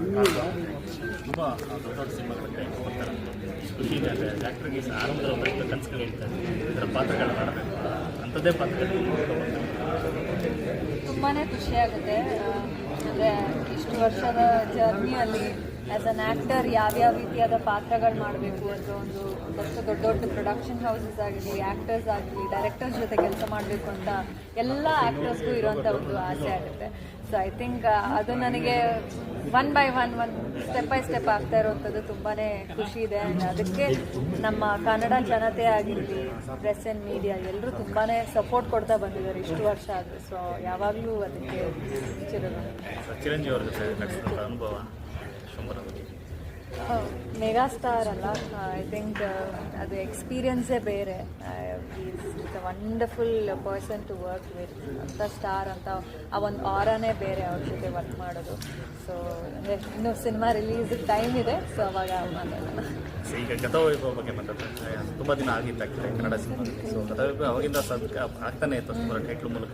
ತುಂಬ ದೊಡ್ಡ ದೊಡ್ಡ ಸಿನಿಮಾಗಳಿಗೆ ಕನಸುಗಳು ಹೇಳ್ತಾರೆ ಪಾತ್ರಗಳು ಮಾಡಬೇಕು ಅಂಥದ್ದೇ ಪಾತ್ರಗಳು ತುಂಬಾ ಖುಷಿಯಾಗುತ್ತೆ ಅಂದರೆ ಇಷ್ಟು ವರ್ಷದ ಜರ್ನಿಯಲ್ಲಿ ಆ್ಯಸ್ ಅನ್ ಆ್ಯಕ್ಟರ್ ಯಾವ್ಯಾವ ರೀತಿಯಾದ ಪಾತ್ರಗಳು ಮಾಡಬೇಕು ಅಂತ ಒಂದು ದೊಡ್ಡ ದೊಡ್ಡ ದೊಡ್ಡ ಪ್ರೊಡಕ್ಷನ್ ಹೌಸಸ್ ಆಗಲಿ ಆ್ಯಕ್ಟರ್ಸ್ ಆಗಲಿ ಡೈರೆಕ್ಟರ್ಸ್ ಜೊತೆ ಕೆಲಸ ಮಾಡಬೇಕು ಅಂತ ಎಲ್ಲ ಆ್ಯಕ್ಟರ್ಸ್ಗೂ ಇರೋಂಥ ಒಂದು ಆಸೆ ಆಗುತ್ತೆ. ಸೊ ಐ ಥಿಂಕ್ ಅದು ನನಗೆ one by one one step by step ಆಗ್ತಾ ಇರೋವಂಥದ್ದು ತುಂಬಾ ಖುಷಿ ಇದೆ. ಆ್ಯಂಡ್ ಅದಕ್ಕೆ ನಮ್ಮ ಕನ್ನಡ ಜನತೆ ಆಗಿರಲಿ ಪ್ರೆಸ್ ಆ್ಯಂಡ್ ಮೀಡಿಯಾ ಎಲ್ಲರೂ ತುಂಬಾ ಸಪೋರ್ಟ್ ಕೊಡ್ತಾ ಬಂದಿದ್ದಾರೆ ಇಷ್ಟು ವರ್ಷ ಆದರೂ. ಸೊ ಯಾವಾಗಲೂ ಅದಕ್ಕೆ ಚಿರಂಜೀವಿ ಅವ್ರ ಜೊತೆ ಅನುಭವ. ಶಂಭರ ಮೆಗಾ ಸ್ಟಾರ್ ಅಲ್ಲ. ಐ ಥಿಂಕ್ ಅದು ಎಕ್ಸ್ಪೀರಿಯನ್ಸೇ ಬೇರೆ. It's a wonderful person to work with ಅಂತ ಸ್ಟಾರ್ ಅಂತ ಆ ಒಂದು ಆರಾನೇ ಬೇರೆ ಅವ್ರ ಜೊತೆ ವರ್ಕ್ ಮಾಡೋದು. ಸೊ ಅಂದರೆ ಇನ್ನೂ ಸಿನಿಮಾ ರಿಲೀಸ್ ಟೈಮ್ ಇದೆ ಸೊ ಅವಾಗ ಮಾತಾಡೋಣ. ಈಗ ಗತವೈಭವ ಬಗ್ಗೆ ಮಾತಾಡ್ತಾರೆ ತುಂಬ ದಿನ ಆಗಿತ್ತು ಆ್ಯಕ್ಚುಲಿ ಕನ್ನಡ ಸಿನಿಮಾದಲ್ಲಿ ಸೊ ಗತವೈಭವ ಅವಾಗಿಂದ ಸಾಧಕ ಆಗ್ತಾನೆ ಇತ್ತು. ಟೈಟ್ಲ್ ಮೂಲಕ.